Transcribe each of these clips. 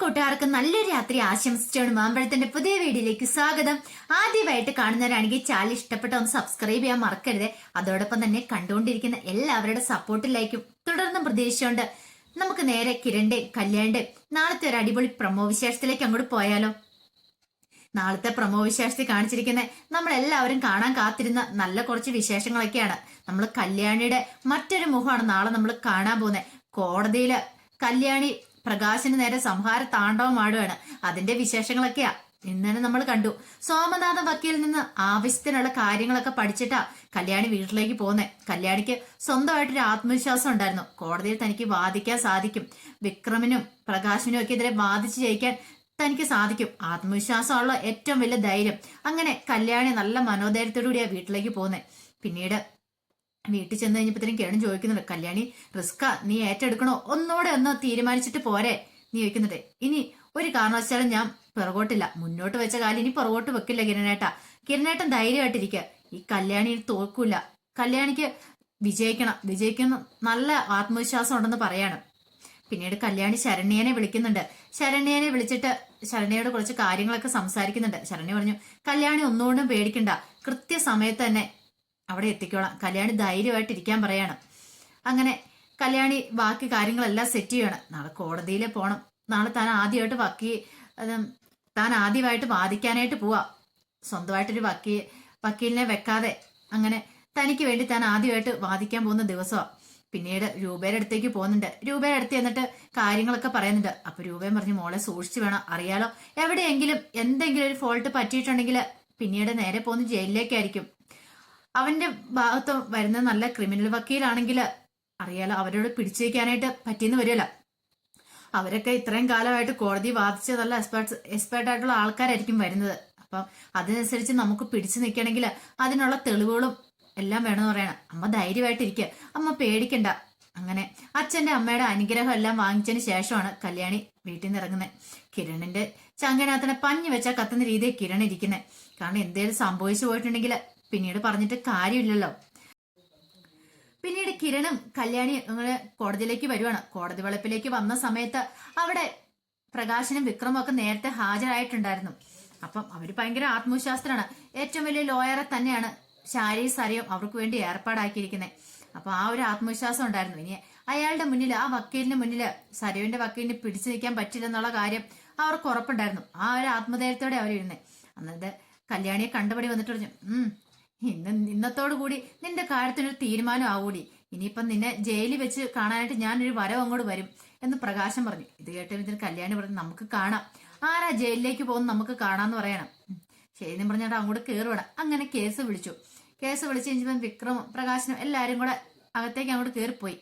കൂട്ടുകാർക്ക് നല്ലൊരു രാത്രി ആശംസിച്ചാണ് മാമ്പഴത്തിന്റെ പുതിയ വീഡിയോയിലേക്ക് സ്വാഗതം. ആദ്യമായിട്ട് കാണുന്നവരാണെങ്കിൽ ചാനൽ ഇഷ്ടപ്പെട്ട ഒന്ന് സബ്സ്ക്രൈബ് ചെയ്യാൻ മറക്കരുത്. അതോടൊപ്പം തന്നെ കണ്ടുകൊണ്ടിരിക്കുന്ന എല്ലാവരുടെ സപ്പോർട്ടിലായിരിക്കും തുടർന്നും പ്രതീക്ഷിച്ചുകൊണ്ട് നമുക്ക് നേരെ കിരണ്ടെ കല്യാണ്ടെ നാളത്തെ ഒരു അടിപൊളി പ്രമോ വിശേഷത്തിലേക്ക് അങ്ങോട്ട് പോയാലോ? നാളത്തെ പ്രമോ വിശേഷത്തിൽ കാണിച്ചിരിക്കുന്ന നമ്മൾ എല്ലാവരും കാണാൻ കാത്തിരുന്ന നല്ല കുറച്ച് വിശേഷങ്ങളൊക്കെയാണ്. നമ്മൾ കല്യാണിയുടെ മറ്റൊരു മുഖമാണ് നാളെ നമ്മൾ കാണാൻ പോകുന്നത്. കോടതിയിൽ കല്യാണി പ്രകാശിന് നേരെ സംഹാര താണ്ഡവമാടുകയാണ് അതിന്റെ വിശേഷങ്ങളൊക്കെയാ. ഇന്നലെ നമ്മൾ കണ്ടു. സോമനാഥ വക്കീൽ നിന്ന് ആവശ്യത്തിനുള്ള കാര്യങ്ങളൊക്കെ പഠിച്ചിട്ടാ കല്യാണി വീട്ടിലേക്ക് പോകുന്നത് കല്യാണിക്ക് സ്വന്തമായിട്ടൊരു ആത്മവിശ്വാസം ഉണ്ടായിരുന്നു. കോടതിയിൽ തനിക്ക് വാദിക്കാൻ സാധിക്കും. വിക്രമിനും പ്രകാശിനും ഒക്കെ എതിരെ വാദിച്ച് ജയിക്കാൻ തനിക്ക് സാധിക്കും. ആത്മവിശ്വാസമുള്ള ഏറ്റവും വലിയ ധൈര്യം. അങ്ങനെ കല്യാണി നല്ല മനോധൈര്യത്തോടുകൂടിയാ വീട്ടിലേക്ക് പോകുന്നത് പിന്നീട് വീട്ടിൽ ചെന്ന് കഴിഞ്ഞപ്പോഴത്തേനും കേണും ചോദിക്കുന്നുണ്ട് കല്യാണി റിസ്ക നീ ഏറ്റെടുക്കണോ? ഒന്നോടെ ഒന്ന് തീരുമാനിച്ചിട്ട് പോരെ നീ ചോദിക്കുന്നുണ്ട്. ഇനി ഒരു കാരണവശാലും ഞാൻ പിറകോട്ടില്ല. മുന്നോട്ട് വെച്ച കാലം ഇനി പുറകോട്ട് വെക്കില്ല കിരണേട്ട. കിരണേട്ടൻ ധൈര്യമായിട്ടിരിക്കുക ഈ കല്യാണി തോൽക്കൂല. കല്യാണിക്ക് വിജയിക്കണം. വിജയിക്കുന്ന നല്ല ആത്മവിശ്വാസം ഉണ്ടെന്ന് പറയാണ്. പിന്നീട് കല്യാണി ശരണ്യനെ വിളിക്കുന്നുണ്ട്. ശരണ്യനെ വിളിച്ചിട്ട് ശരണ്യയോട് കുറച്ച് കാര്യങ്ങളൊക്കെ സംസാരിക്കുന്നുണ്ട്. ശരണ്യ പറഞ്ഞു കല്യാണി ഒന്നുകൊണ്ടും പേടിക്കണ്ട. കൃത്യസമയത്ത് തന്നെ അവിടെ എത്തിക്കോളാം. കല്യാണി ധൈര്യമായിട്ട് ഇരിക്കാൻ പറയാണ്. അങ്ങനെ കല്യാണി ബാക്കി കാര്യങ്ങളെല്ലാം സെറ്റ് ചെയ്യണം. നാളെ കോടതിയിൽ പോണം. നാളെ താൻ ആദ്യമായിട്ട് വക്കി താൻ ആദ്യമായിട്ട് വാദിക്കാനായിട്ട് പോവാ. സ്വന്തമായിട്ടൊരു വക്കീ വക്കീലിനെ വെക്കാതെ. അങ്ങനെ തനിക്ക് വേണ്ടി താൻ ആദ്യമായിട്ട് വാദിക്കാൻ പോകുന്ന ദിവസമാണ് പിന്നീട് രൂപയുടെ അടുത്തേക്ക് പോകുന്നുണ്ട്. രൂപയുടെ അടുത്ത് എന്നിട്ട് കാര്യങ്ങളൊക്കെ പറയുന്നുണ്ട്. അപ്പൊ രൂപയും പറഞ്ഞു മോളെ സൂക്ഷിച്ചു വേണം. അറിയാലോ എവിടെയെങ്കിലും എന്തെങ്കിലും ഒരു ഫോൾട്ട് പറ്റിയിട്ടുണ്ടെങ്കിൽ പിന്നീട് നേരെ പോകുന്ന ജയിലിലേക്കായിരിക്കും. അവന്റെ ഭാഗത്ത് വരുന്ന നല്ല ക്രിമിനൽ വക്കീലാണെങ്കിൽ അറിയാലോ അവരോട് പിടിച്ചേക്കാനായിട്ട് പറ്റിയെന്ന് വരില്ല അവരൊക്കെ ഇത്രയും കാലമായിട്ട് കോടതി വാദിച്ച നല്ല എക്സ്പേർട്സ് എക്സ്പേർട്ട് ആയിട്ടുള്ള ആൾക്കാരായിരിക്കും വരുന്നത്. അപ്പം അതിനനുസരിച്ച് നമുക്ക് പിടിച്ചു നിൽക്കണമെങ്കിൽ അതിനുള്ള തെളിവുകളും എല്ലാം വേണമെന്ന് പറയണം. അമ്മ ധൈര്യമായിട്ടിരിക്കുക അമ്മ പേടിക്കണ്ട. അങ്ങനെ അച്ഛന്റെ അമ്മയുടെ അനുഗ്രഹം എല്ലാം വാങ്ങിച്ചതിന് ശേഷമാണ് കല്യാണി വീട്ടിൽ നിന്ന് ഇറങ്ങുന്നത്. കിരണിന്റെ ചങ്കനാഥനെ പഞ്ഞു വെച്ചാൽ കത്തുന്ന രീതിയിൽ കിരൺ ഇരിക്കുന്നത് കാരണം എന്തേലും സംഭവിച്ചു പോയിട്ടുണ്ടെങ്കിൽ പിന്നീട് പറഞ്ഞിട്ട് കാര്യമില്ലല്ലോ. പിന്നീട് കിരണും കല്യാണി അങ്ങനെ കോടതിയിലേക്ക് വരുവാണ്. കോടതി വളപ്പിലേക്ക് വന്ന സമയത്ത് അവിടെ പ്രകാശനും വിക്രമും ഒക്കെ നേരത്തെ ഹാജരായിട്ടുണ്ടായിരുന്നു. അപ്പം അവർ ഭയങ്കര ആത്മവിശ്വാസത്തിലാണ്. ഏറ്റവും വലിയ ലോയറെ തന്നെയാണ് ശാരി സരയും അവർക്ക് വേണ്ടി ഏർപ്പാടാക്കിയിരിക്കുന്നത് അപ്പൊ ആ ഒരു ആത്മവിശ്വാസം ഉണ്ടായിരുന്നു. ഇനി അയാളുടെ മുന്നിൽ ആ വക്കീലിന്റെ മുന്നിൽ സരയുവിന്റെ വക്കീലിന് പിടിച്ചു നിൽക്കാൻ പറ്റില്ലെന്നുള്ള കാര്യം അവർക്ക് ഉറപ്പുണ്ടായിരുന്നു. ആ ഒരു ആത്മധൈര്യത്തോടെ അവരിരുന്നേ. അന്നത് കല്യാണിയെ കണ്ടുപടി വന്നിട്ട് പറഞ്ഞു ഉം ഇന്ന് ഇന്നത്തോടു കൂടി നിന്റെ കാര്യത്തിനൊരു തീരുമാനം ആവൂടി. ഇനിയിപ്പം നിന്നെ ജയിലിൽ വെച്ച് കാണാനായിട്ട് ഞാനൊരു വരവ് അങ്ങോട്ട് വരും എന്ന് പ്രകാശം പറഞ്ഞു. ഇത് കേട്ട് ഇതിന് കല്യാണി പറഞ്ഞു നമുക്ക് കാണാം. ആരാ ജയിലിലേക്ക് പോകുന്ന നമുക്ക് കാണാന്ന് പറയണം. ശരി പറഞ്ഞാൽ അങ്ങോട്ട് കയറുവാണ് അങ്ങനെ കേസ് വിളിച്ചു. കേസ് വിളിച്ചു കഴിഞ്ഞപ്പം വിക്രമും പ്രകാശനും എല്ലാവരും കൂടെ അകത്തേക്ക് അങ്ങോട്ട് കയറിപ്പോയി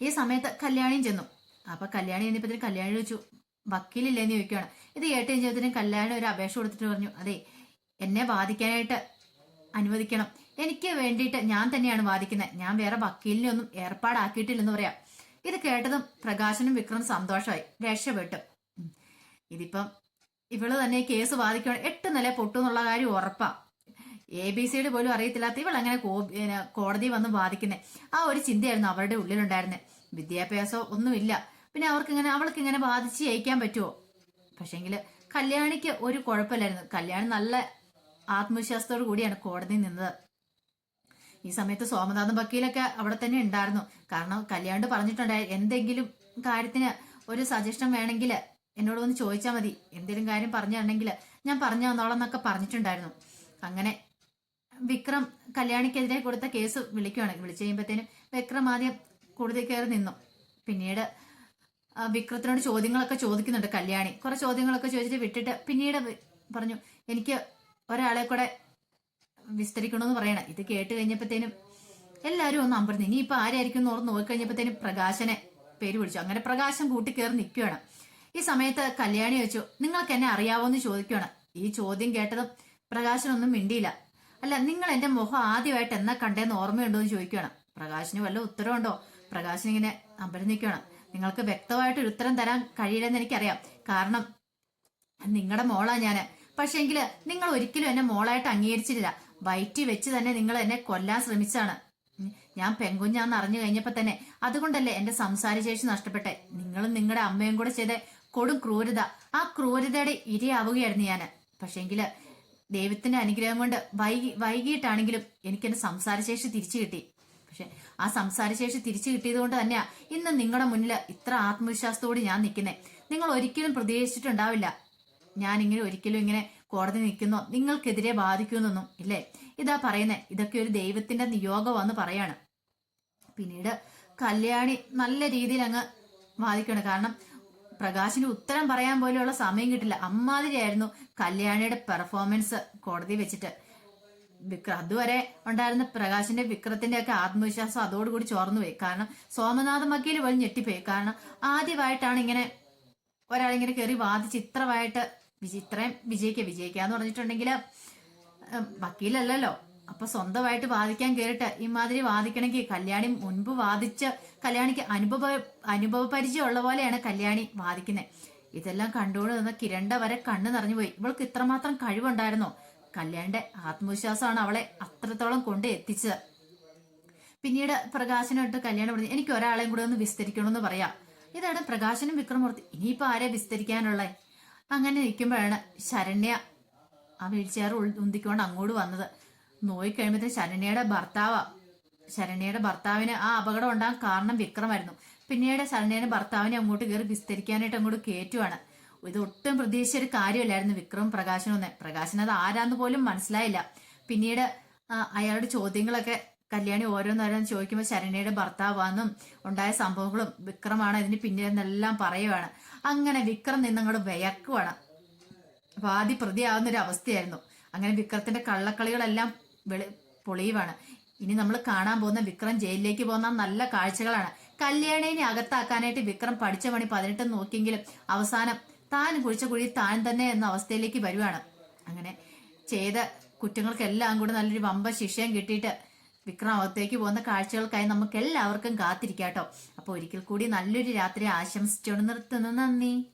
ഈ സമയത്ത് കല്യാണിയും ചെന്നു. അപ്പൊ കല്യാണി എന്നിപ്പത്തിന് കല്യാണി ചോദിച്ചു വക്കീലില്ലേന്ന് ചോദിക്കുകയാണ് ഇത് കേട്ട് കഴിഞ്ഞപ്പത്തിന് കല്യാണി ഒരു അപേക്ഷ കൊടുത്തിട്ട് പറഞ്ഞു അതെ എന്നെ വാദിക്കാനായിട്ട് അനുവദിക്കണം. എനിക്ക് വേണ്ടിയിട്ട് ഞാൻ തന്നെയാണ് വാദിക്കുന്നത്. ഞാൻ വേറെ വക്കീലിനെ ഒന്നും ഏർപ്പാടാക്കിയിട്ടില്ലെന്ന് പറയാം. ഇത് കേട്ടതും പ്രകാശനും വിക്രം സന്തോഷമായി. രക്ഷപ്പെട്ടു. ഇതിപ്പം ഇവൾ തന്നെ കേസ് വാദിക്കണം എട്ട് നില പൊട്ടു എന്നുള്ള കാര്യം ഉറപ്പാ. എ ബി സിയുടെ പോലും അറിയത്തില്ലാത്ത ഇവൾ അങ്ങനെ കോടതി വന്ന് വാദിക്കുന്നത് ആ ഒരു ചിന്തയായിരുന്നു അവരുടെ ഉള്ളിലുണ്ടായിരുന്നത് വിദ്യാഭ്യാസം ഒന്നുമില്ല. പിന്നെ അവർക്ക് ഇങ്ങനെ അവൾക്ക് ഇങ്ങനെ ബാധിച്ച് ജയിക്കാൻ പറ്റുമോ പക്ഷെങ്കിൽ കല്യാണിക്ക് ഒരു കുഴപ്പമില്ലായിരുന്നു. കല്യാണി നല്ല ആത്മവിശ്വാസത്തോടു കൂടിയാണ് കോടതി നിന്നത്. ഈ സമയത്ത് സോമനാഥൻ വക്കീലൊക്കെ അവിടെ തന്നെ ഉണ്ടായിരുന്നു. കാരണം കല്യാണ്ട് പറഞ്ഞിട്ടുണ്ടായി എന്തെങ്കിലും കാര്യത്തിന് ഒരു സജഷൻ വേണമെങ്കിൽ എന്നോട് വന്ന് ചോദിച്ചാൽ മതി. എന്തെങ്കിലും കാര്യം പറഞ്ഞിട്ടുണ്ടെങ്കിൽ ഞാൻ പറഞ്ഞു തന്നോളാം എന്നൊക്കെ പറഞ്ഞിട്ടുണ്ടായിരുന്നു. അങ്ങനെ വിക്രം കല്യാണിക്കെതിരെ കൊടുത്ത കേസ് വിളിക്കുകയാണ് വിളിച്ചു കഴിയുമ്പോഴത്തേനും വിക്രം ആദ്യം കൂടുതൽ കയറി നിന്നു. പിന്നീട് വിക്രത്തിനോട് ചോദ്യങ്ങളൊക്കെ ചോദിക്കുന്നുണ്ട് കല്യാണി. കുറെ ചോദ്യങ്ങളൊക്കെ ചോദിച്ചിട്ട് വിട്ടിട്ട് പിന്നീട് പറഞ്ഞു എനിക്ക് ഒരാളെ കൂടെ വിസ്തരിക്കണമെന്ന് പറയണം. ഇത് കേട്ട് കഴിഞ്ഞപ്പോഴത്തേനും എല്ലാവരും ഒന്ന് അമ്പർന്നു ഇനിയിപ്പോ ആരായിരിക്കും എന്ന് ഓർന്ന് നോക്കിക്കഴിഞ്ഞപ്പോഴത്തേനും പ്രകാശനെ പേര് വിളിച്ചു അങ്ങനെ പ്രകാശം കൂട്ടിക്കേറി നിൽക്കുകയാണ് ഈ സമയത്ത് കല്യാണി വെച്ചു നിങ്ങൾക്ക് എന്നെ അറിയാവോ എന്ന് ചോദിക്കുകയാണ് ഈ ചോദ്യം കേട്ടതും പ്രകാശനൊന്നും മിണ്ടിയില്ല. അല്ല നിങ്ങൾ എന്റെ മുഖം ആദ്യമായിട്ട് എന്നാ കണ്ടേന്ന് ഓർമ്മയുണ്ടോ? എന്ന് ചോദിക്കുകയാണ് പ്രകാശിന് വല്ല ഉത്തരവുണ്ടോ? പ്രകാശൻ ഇങ്ങനെ അമ്പരം നിൽക്കുകയാണ് നിങ്ങൾക്ക് വ്യക്തമായിട്ടൊരു ഉത്തരം തരാൻ കഴിയില്ലെന്ന് എനിക്കറിയാം. കാരണം നിങ്ങളുടെ മോളാ ഞാൻ. പക്ഷെങ്കിൽ നിങ്ങൾ ഒരിക്കലും എന്നെ മോളായിട്ട് അംഗീകരിച്ചിട്ടില്ല. വയറ്റി വെച്ച് തന്നെ നിങ്ങൾ എന്നെ കൊല്ലാൻ ശ്രമിച്ചാണ് ഞാൻ പെങ്കുഞ്ഞാന്ന് അറിഞ്ഞു കഴിഞ്ഞപ്പോ തന്നെ അതുകൊണ്ടല്ലേ എന്റെ സംസാരശേഷി നഷ്ടപ്പെട്ടെ. നിങ്ങളും നിങ്ങളുടെ അമ്മയും കൂടെ ചെയ്ത കൊടും ക്രൂരത. ആ ക്രൂരതയുടെ ഇരയാവുകയായിരുന്നു ഞാൻ പക്ഷെങ്കിൽ ദൈവത്തിന്റെ അനുഗ്രഹം കൊണ്ട് വൈകി വൈകിട്ടാണെങ്കിലും എനിക്ക് എന്റെ സംസാരശേഷി തിരിച്ചു കിട്ടി. പക്ഷെ ആ സംസാരശേഷി തിരിച്ചു കിട്ടിയത് കൊണ്ട് തന്നെയാ ഇന്ന് നിങ്ങളുടെ മുന്നിൽ ഇത്ര ആത്മവിശ്വാസത്തോടെ ഞാൻ നിൽക്കുന്നത് നിങ്ങൾ ഒരിക്കലും പ്രതീക്ഷിച്ചിട്ടുണ്ടാവില്ല ഞാൻ ഇങ്ങനെ ഒരിക്കലും ഇങ്ങനെ കോടതി നിൽക്കുന്നോ നിങ്ങൾക്കെതിരെ ബാധിക്കുന്നൊന്നും ഇല്ലേ? ഇതാ പറയുന്നേ ഇതൊക്കെ ഒരു ദൈവത്തിന്റെ നിയോഗമാന്ന് പറയാണ്. പിന്നീട് കല്യാണി നല്ല രീതിയിൽ അങ്ങ് ബാധിക്കണം കാരണം പ്രകാശിന് ഉത്തരം പറയാൻ പോലെയുള്ള സമയം കിട്ടില്ല. അമ്മാതിരിയായിരുന്നു കല്യാണിയുടെ പെർഫോമൻസ് കോടതി വെച്ചിട്ട്. വിക്ര അതുവരെ ഉണ്ടായിരുന്ന പ്രകാശിന്റെ വിക്രത്തിന്റെ ഒക്കെ ആത്മവിശ്വാസം അതോടുകൂടി ചോർന്നു പോയി കാരണം സോമനാഥ മക്കിയിൽ വഴി ഞെട്ടിപ്പോയി. കാരണം ആദ്യമായിട്ടാണ് ഇങ്ങനെ ഒരാളിങ്ങനെ കയറി വാദിച്ച് ഇത്രമായിട്ട് വിജയ ഇത്രയും വിജയിക്കുക എന്ന് പറഞ്ഞിട്ടുണ്ടെങ്കിൽ വക്കീലല്ലല്ലോ. അപ്പൊ സ്വന്തമായിട്ട് വാദിക്കാൻ കയറിട്ട് ഇമാതിരി വാദിക്കണമെങ്കിൽ കല്യാണി മുൻപ് വാദിച്ച കല്യാണിക്ക് അനുഭവ അനുഭവ പരിചയം ഉള്ള പോലെയാണ് കല്യാണി വാദിക്കുന്നത് ഇതെല്ലാം കണ്ടുകൊണ്ട് നിന്ന കിരണ്ട വരെ കണ്ണു നിറഞ്ഞുപോയി ഇവൾക്ക് ഇത്രമാത്രം കഴിവുണ്ടായിരുന്നോ? കല്യാണിന്റെ ആത്മവിശ്വാസമാണ് അവളെ അത്രത്തോളം കൊണ്ട് എത്തിച്ചത്. പിന്നീട് പ്രകാശനായിട്ട് കല്യാണം പറഞ്ഞു എനിക്ക് ഒരാളെയും കൂടെ ഒന്ന് വിസ്തരിക്കണമെന്ന് പറയാം. ഇതാണ് പ്രകാശനും വിക്രമൂർത്തി. ഇനിയിപ്പോ ആരെ വിസ്തരിക്കാനുള്ളേ? അങ്ങനെ നിൽക്കുമ്പോഴാണ് ശരണ്യ ആ വീൽ ചെയർ ഉന്തിക്കൊണ്ട് അങ്ങോട്ട് വന്നത്. നോയി കഴിയുമ്പോഴത്തേന് ശരണ്യയുടെ ഭർത്താവാ ശരണ്യയുടെ ഭർത്താവിന് ആ അപകടം ഉണ്ടാകാൻ കാരണം വിക്രമായിരുന്നു. പിന്നീട് ശരണ്യയുടെ ഭർത്താവിനെ അങ്ങോട്ട് കയറി വിസ്തരിക്കാനായിട്ട് അങ്ങോട്ട് കയറ്റുവാണ്. ഇത് ഒട്ടും പ്രതീക്ഷിച്ച ഒരു കാര്യമല്ലായിരുന്നു വിക്രം പ്രകാശനൊന്നെ പ്രകാശനത് ആരാന്ന് പോലും മനസ്സിലായില്ല. പിന്നീട് അയാളുടെ ചോദ്യങ്ങളൊക്കെ കല്യാണി ഓരോ നേരം ചോദിക്കുമ്പോൾ ശരണ്യയുടെ ഭർത്താവാന്നും ഉണ്ടായ സംഭവങ്ങളും വിക്രമാണ് ഇതിന് പിന്നിലെന്നെല്ലാം പറയുവാണ്. അങ്ങനെ വിക്രം നിന്നങ്ങോട്ട് വിയക്കുവാണ്. ആദ്യ പ്രതിയാവുന്ന ഒരു അവസ്ഥയായിരുന്നു അങ്ങനെ വിക്രത്തിന്റെ കള്ളക്കളികളെല്ലാം വെളി പൊളിയുവാണ്. ഇനി നമ്മൾ കാണാൻ പോകുന്ന വിക്രം ജയിലിലേക്ക് പോകുന്ന നല്ല കാഴ്ചകളാണ്. കല്യാണിനെ അകത്താക്കാനായിട്ട് വിക്രം പഠിച്ച മണി പതിനെട്ട് നോക്കിയെങ്കിലും അവസാനം താൻ കുഴിച്ച കുഴി താൻ തന്നെ എന്ന അവസ്ഥയിലേക്ക് വരുവാണ്. അങ്ങനെ ചെയ്ത കുറ്റങ്ങൾക്കെല്ലാം കൂടെ നല്ലൊരു വമ്പ ശിക്ഷയും കിട്ടിയിട്ട് വിക്രം അകത്തേക്ക് പോകുന്ന കാഴ്ചകൾക്കായി നമുക്ക് എല്ലാവർക്കും കാത്തിരിക്കാട്ടോ. അപ്പൊ ഒരിക്കൽ കൂടി നല്ലൊരു രാത്രി ആശംസിച്ചോണ്ട് നിർത്തുന്നു. നന്ദി.